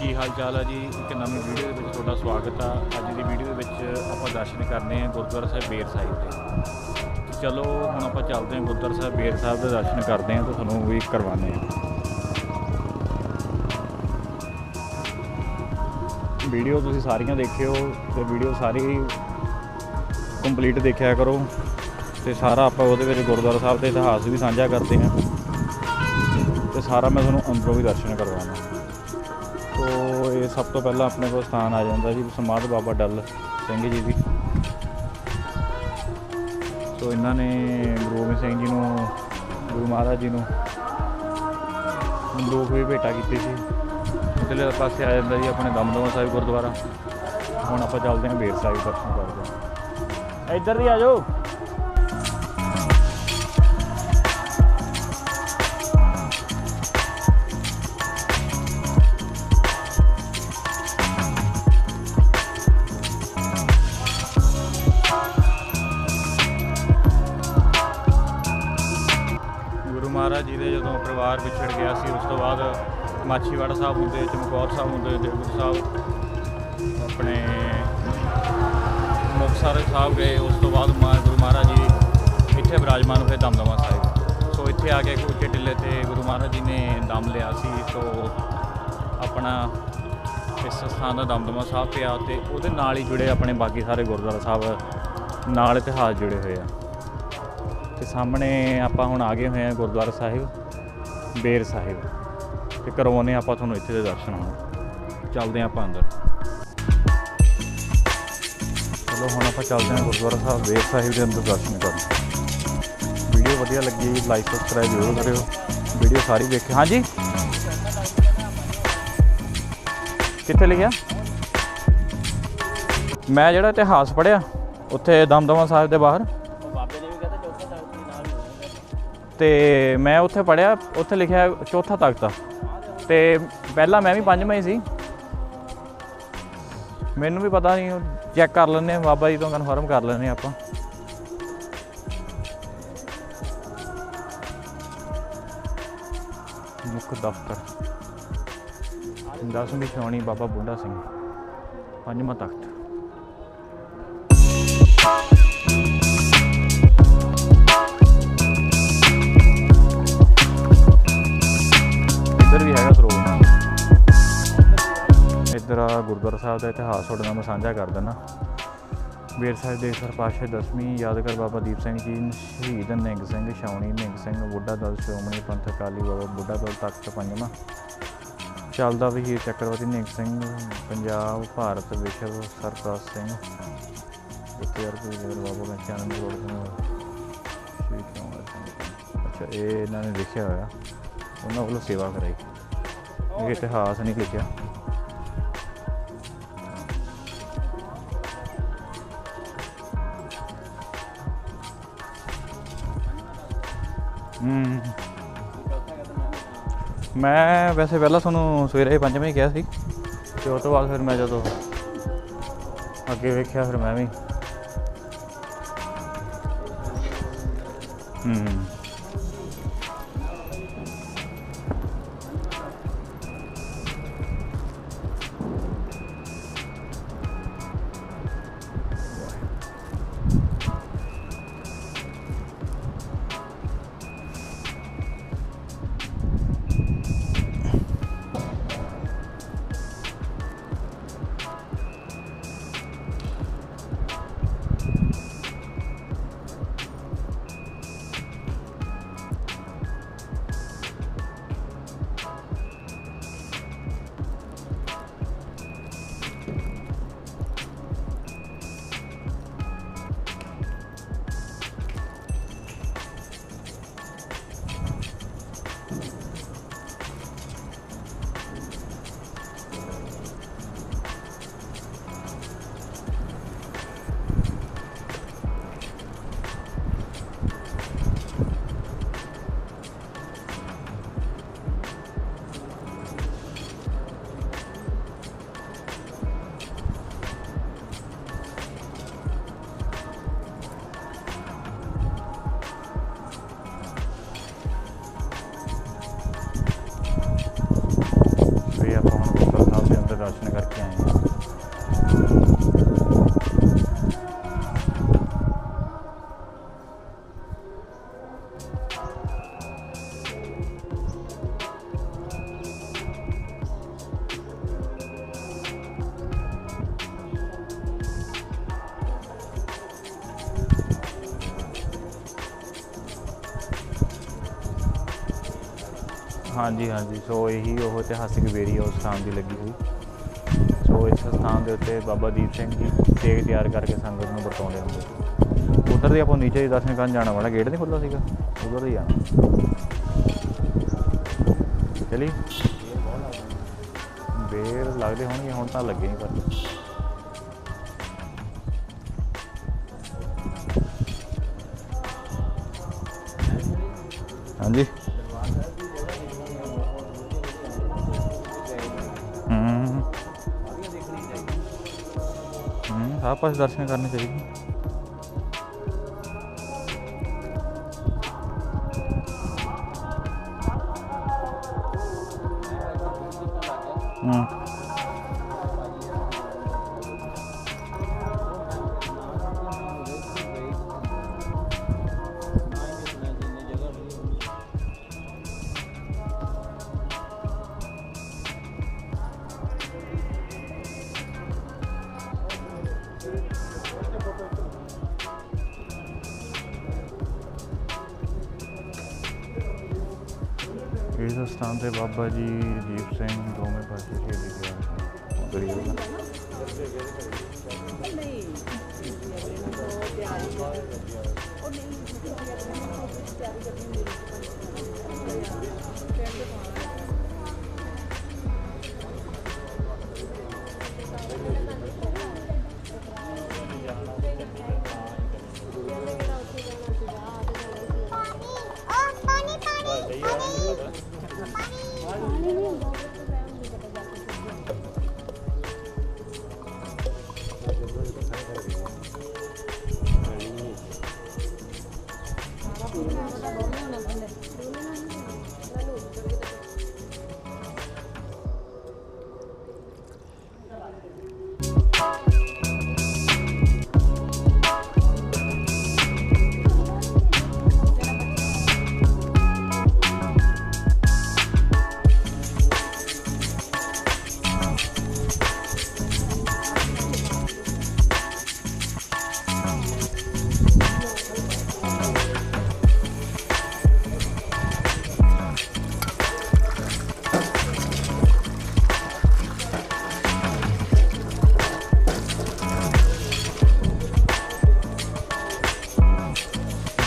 ਕੀ ਹਾਲ ਚਾਲ ਆ ਜੀ? ਇੱਕ ਨਵੀਂ ਵੀਡੀਓ ਦੇ ਵਿੱਚ ਤੁਹਾਡਾ ਸਵਾਗਤ ਆ। ਅੱਜ ਦੀ ਵੀਡੀਓ ਦੇ ਵਿੱਚ ਆਪਾਂ ਦਰਸ਼ਨ ਕਰਨੇ ਆ ਗੁਰਦੁਆਰਾ ਸਾਹਿਬ ਬੇਰ ਸਾਹਿਬ ਦੇ। ਚਲੋ, ਹੁਣ ਆਪਾਂ ਚੱਲਦੇ ਹਾਂ ਗੁਰਦੁਆਰਾ ਸਾਹਿਬ ਬੇਰ ਸਾਹਿਬ ਦੇ ਦਰਸ਼ਨ ਕਰਦੇ ਹਾਂ ਤੇ ਤੁਹਾਨੂੰ ਵੀ ਕਰਵਾਉਂਦੇ ਹਾਂ। ਵੀਡੀਓ ਤੁਸੀਂ ਸਾਰੀਆਂ ਦੇਖਿਓ ਤੇ ਵੀਡੀਓ ਸਾਰੀ ਕੰਪਲੀਟ ਦੇਖਿਆ ਕਰੋ ਤੇ ਸਾਰਾ ਆਪਾਂ ਉਹਦੇ ਵਿੱਚ ਗੁਰਦੁਆਰਾ ਸਾਹਿਬ ਦੇ ਇਤਿਹਾਸ ਵੀ ਸਾਂਝਾ ਕਰਦੇ ਹਾਂ। ਤੇ ਸਾਰਾ ਮੈਂ ਤੁਹਾਨੂੰ ਅੰਦਰੋਂ ਵੀ ਦਰਸ਼ਨ ਕਰਵਾਉਣਾ ਸਭ ਤੋਂ ਪਹਿਲਾਂ ਆਪਣੇ ਕੋਲ ਸਥਾਨ ਆ ਜਾਂਦਾ ਜੀ, ਸਮਾਧ ਬਾਬਾ ਡੱਲ ਸਿੰਘ ਜੀ ਦੀ। ਤੋ ਇਹਨਾਂ ਨੇ ਗੁਰੂ ਗੋਬਿੰਦ ਸਿੰਘ ਜੀ ਨੂੰ, ਗੁਰੂ ਮਹਾਰਾਜ ਜੀ ਨੂੰ ਬੰਦੂਕ ਵੀ ਭੇਟਾ ਕੀਤੀ ਸੀ। ਇਧਰਲੇ ਪਾਸੇ ਆ ਜਾਂਦਾ ਜੀ ਆਪਣੇ ਦਮਦਮਾ ਸਾਹਿਬ ਗੁਰਦੁਆਰਾ। ਹੁਣ ਆਪਾਂ ਚੱਲਦੇ ਹਾਂ ਬੇਰ ਸਾਹਿਬ ਦਰਸ਼ਨ ਕਰਦੇ ਹਾਂ। ਇੱਧਰ ਦੀ ਆ ਜਾਓ। ਜਦੋਂ ਪਰਿਵਾਰ ਵਿਛੜ ਗਿਆ ਸੀ, ਉਸ ਤੋਂ ਬਾਅਦ ਮਾਛੀਵਾੜਾ ਸਾਹਿਬ ਹੁੰਦੇ, ਚਮਕੌਰ ਸਾਹਿਬ ਹੁੰਦੇ ਦੇਵਗੁਰੂ ਸਾਹਿਬ, ਆਪਣੇ ਮੁਕਤਸਰ ਸਾਹਿਬ ਗਏ, ਉਸ ਤੋਂ ਬਾਅਦ ਮਾ, ਗੁਰੂ ਮਹਾਰਾਜ ਜੀ ਇੱਥੇ ਵਿਰਾਜਮਾਨ ਹੋਏ ਦਮਦਮਾ ਸਾਹਿਬ। ਸੋ ਇੱਥੇ ਆ ਕੇ ਇੱਕ ਉੱਚੇ ਟਿੱਲੇ ਤੇ ਗੁਰੂ ਮਹਾਰਾਜ ਜੀ ਨੇ ਦਮ ਲਿਆ ਸੀ, ਸੋ ਆਪਣਾ ਇਸ ਸਥਾਨ ਦਾ ਦਮਦਮਾ ਸਾਹਿਬ ਪਿਆ ਤੇ ਉਹਦੇ ਨਾਲ ਹੀ ਜੁੜੇ ਆਪਣੇ ਬਾਕੀ ਸਾਰੇ ਗੁਰਦੁਆਰਾ ਸਾਹਿਬ, ਨਾਲ ਇਤਿਹਾਸ ਜੁੜੇ ਹੋਏ ਆ। ਤੇ ਸਾਹਮਣੇ ਆਪਾਂ ਹੁਣ ਆ ਗਏ ਹੋਏ ਆ ਗੁਰਦੁਆਰਾ ਸਾਹਿਬ। ਬੇਰ ਸਾਹਿਬ। ਤੇ ਕਰਵਾਉਨੇ ਆਪਾਂ ਤੁਹਾਨੂੰ ਇੱਥੇ ਦੇ ਦਰਸ਼ਨ ਹੁਣ। ਚੱਲਦੇ ਹਾਂ ਆਪਾਂ ਅੰਦਰ। ਚਲੋ ਹੁਣ ਆਪਾਂ ਚੱਲਦੇ ਹਾਂ ਗੁਰਦੁਆਰਾ ਸਾਹਿਬ, ਬੇਰ ਸਾਹਿਬ ਦੇ ਅੰਦਰ ਦਰਸ਼ਨ ਕਰਨ। ਵੀਡੀਓ ਵਧੀਆ ਲੱਗੀ ਲਾਈਕ ਸਬਸਕ੍ਰਾਈਬ ਜ਼ਰੂਰ ਕਰਿਓ। ਵੀਡੀਓ ਸਾਰੀ ਵੇਖਿਓ। ਹਾਂਜੀ? ਕਿੱਥੇ ਲਿਖਿਆ? ਮੈਂ ਜਿਹੜਾ ਇਤਿਹਾਸ ਪੜਿਆ ਉੱਥੇ ਦਮਦਮਾ ਸਾਹਿਬ ਦੇ ਬਾਹਰ। ਬਾਬੇ ਨੇ ਵੀ ਤੇ ਮੈਂ ਉੱਥੇ ਪੜਿਆ ਉੱਥੇ ਲਿਖਿਆ ਚੌਥਾ ਤਖਤ ਆ ਤੇ ਪਹਿਲਾਂ ਮੈਂ ਵੀ ਪੰਜਵਾਂ ਹੀ ਸੀ। ਮੈਨੂੰ ਵੀ ਪਤਾ ਨਹੀਂ, ਚੈੱਕ ਕਰ ਲੈਂਦੇ ਆ ਬਾਬਾ ਜੀ ਤੋਂ ਕਨਫਰਮ ਕਰ ਲੈਂਦੇ ਹਾਂ ਆਪਾਂ। ਮੁੱਖ ਦਫ਼ਤਰ। ਦਸਵੀਂ ਸ਼੍ਰੋਣੀ ਬਾਬਾ ਬੁੱਢਾ ਸਿੰਘ, ਪੰਜਵਾਂ ਤਖਤ। ਸਾਹਿਬ ਦਾ ਇਤਿਹਾਸ ਤੁਹਾਡੇ ਨਾਲ ਮੈਂ ਸਾਂਝਾ ਕਰ ਦਿੰਦਾ। ਬੇਰ ਸਾਹਿਬ ਦੇ ਸਰ ਪਾਤਸ਼ਾਹ ਦਸਵੀਂ ਯਾਦਗਾਰ ਬਾਬਾ ਦੀਪ ਸਿੰਘ ਜੀ ਸ਼ਹੀਦ ਨਿੰਗ ਸਿੰਘ, ਛਾਉਣੀ ਨਿੰਗ ਸਿੰਘ, ਬੁੱਢਾ ਦਲ, ਸ਼੍ਰੋਮਣੀ ਪੰਥ ਅਕਾਲੀ ਬਾਬਾ ਬੁੱਢਾ ਦਲ ਤਖਤ ਪੰਜਵਾਂ। ਚੱਲਦਾ ਵਹੀਰ ਚੱਕਰਵਰਤੀ ਨਿੰਗ ਸਿੰਘ, ਪੰਜਾਬ, ਭਾਰਤ ਵਿਸ਼ਵ ਸਰਪ੍ਰਸਤ ਸਿੰਘ। ਉੱਤੇ ਅਰਬੀ ਦੇ ਬਾਬਾ ਬੰਚਾਨੰਦ ਰੋਡ ਤੋਂ ਸ਼ਹੀਦ ਕੁਮਾਰ ਸਿੰਘ ਅੱਛਾ, ਇਹ ਇਹਨਾਂ ਨੇ ਲਿਖਿਆ ਹੋਇਆ। ਉਹਨਾਂ ਵੱਲੋਂ ਸੇਵਾ ਕਰਾਈ। ਇਹ ਇਤਿਹਾਸ ਨਹੀਂ ਲਿਖਿਆ। ਹੂੰ। ਮੈਂ ਵੈਸੇ ਪਹਿਲਾਂ ਤੁਹਾਨੂੰ ਸਵੇਰੇ ਪੰਜਵੇਂ ਵਜੇ ਕਿਹਾ ਸੀ ਤੇ ਉਸ ਤੋਂ ਬਾਅਦ ਫਿਰ ਮੈਂ ਜਦੋਂ ਅੱਗੇ ਵੇਖਿਆ ਫਿਰ ਮੈਂ ਵੀ। ਹੂੰ। ਹਾਂਜੀ ਹਾਂਜੀ। ਸੋ ਇਹੀ ਉਹ ਇਤਿਹਾਸਿਕ ਬੇਰੀ ਆ ਉਸ ਸਥਾਨ ਦੀ ਲੱਗੀ ਹੋਈ। ਸੋ ਇਸ ਸਥਾਨ ਦੇ ਉੱਤੇ ਬਾਬਾ ਦੀਪ ਸਿੰਘ ਜੀ ਤੇਗ ਤਿਆਰ ਕਰਕੇ ਸੰਗਤ ਨੂੰ ਵਰਤਾਉਂਦੇ ਹੁੰਦੇ ਸੀ। ਉਧਰ ਦੇ ਆਪਾਂ ਨੀਚੇ ਹੀ ਦਰਸ਼ਨ ਕਰਨ ਜਾਣਾ ਵਾਲਾ ਗੇਟ ਨਹੀਂ ਖੁੱਲ੍ਹਾ ਸੀਗਾ। ਉਧਰ ਹੀ ਜਾਣਾ। ਚਲੀ ਬੇਰ ਲੱਗਦੇ ਹੋਣਗੇ ਹੁਣ ਤਾਂ ਲੱਗੇ ਨਹੀਂ ਪਰ। ਹਾਂਜੀ। ਹੂੰ ਪਾਸੇ ਦਰਸ਼ਨ ਕਰਨੇ ਚਾਹੀਦੇ। ਇਸ ਸਥਾਨ ਤੇ ਬਾਬਾ ਜੀ ਦੀਪ ਸਿੰਘ ਦੋਵੇਂ ਪਾਸੇ ਸ਼ਹੀਦੀ ਗਿਆ। ਉਧਰ ਹੀ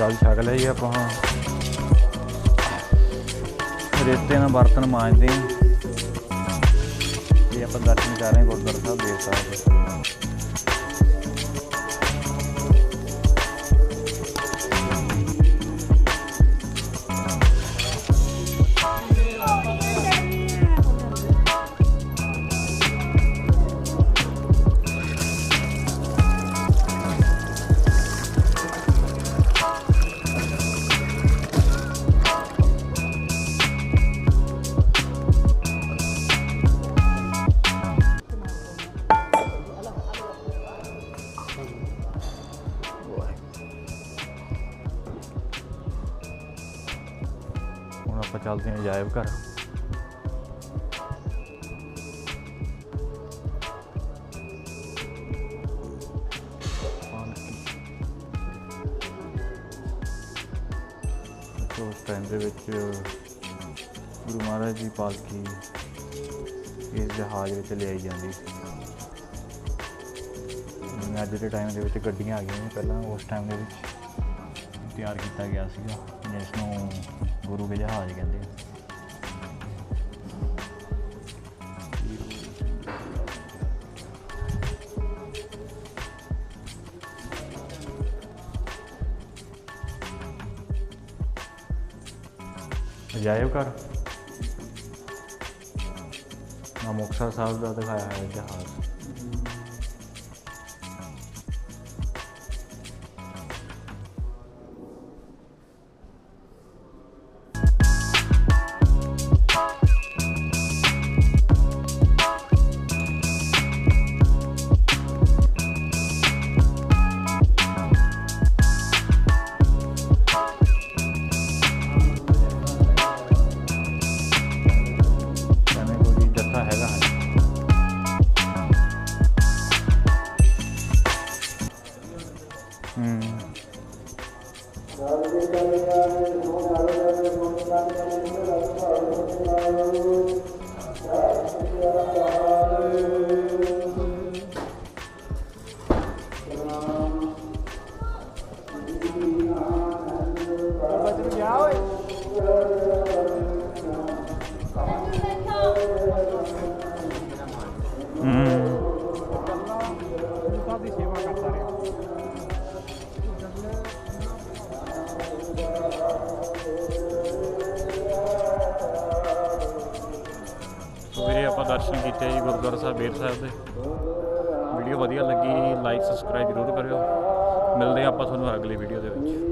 ਹੋਗਾ ਛਕ ਲਿਆ ਆਪਾਂ। ਰੇਤੇ ਨਾਲ ਬਰਤਨ ਮਾਂਜਦੇ ਹਾਂ। ਇਹ ਆਪਾਂ ਦਰਸ਼ਨ ਕਰ ਰਹੇ ਗੁਰਦੁਆਰਾ ਸਾਹਿਬ ਦੇਵ ਸਾਹਿਬ। ਦੇ ਚੱਲਦੇ ਹਾਂ ਅਜਾਇਬ ਘਰ। ਉਸ ਟਾਈਮ ਦੇ ਵਿੱਚ ਗੁਰੂ ਮਹਾਰਾਜ ਦੀ ਪਾਲਕੀ ਇਸ ਜਹਾਜ਼ ਵਿੱਚ ਲਿਆਈ ਜਾਂਦੀ ਸੀ। ਅੱਜ ਦੇ ਟਾਈਮ ਦੇ ਵਿੱਚ ਗੱਡੀਆਂ ਆ ਗਈਆਂ ਨੇ, ਪਹਿਲਾਂ ਉਸ ਟਾਈਮ ਦੇ ਵਿੱਚ ਤਿਆਰ ਕੀਤਾ ਗਿਆ ਸੀਗਾ। ਜਿਸ ਨੂੰ ਗੁਰੂ ਕੇ ਜਹਾਜ਼ ਕਹਿੰਦੇ ਆ। ਅਜਾਇਬ ਘਰ। ਨਾ ਮੁਕਤਸਰ ਸਾਹਿਬ ਦਾ ਦਿਖਾਇਆ ਹੈ ਜਹਾਜ਼। ਦਰਸ਼ਨ ਕੀਤੇ ਜੀ ਗੁਰਦੁਆਰਾ ਸਾਹਿਬ ਬੇਰ ਸਾਹਿਬ ਦੇ। ਵੀਡੀਓ ਵਧੀਆ ਲੱਗੀ ਲਾਈਕ ਸਬਸਕ੍ਰਾਈਬ ਜ਼ਰੂਰ ਕਰਿਓ। ਮਿਲਦੇ ਹਾਂ ਆਪਾਂ ਤੁਹਾਨੂੰ ਅਗਲੀ ਵੀਡੀਓ ਦੇ ਵਿੱਚ।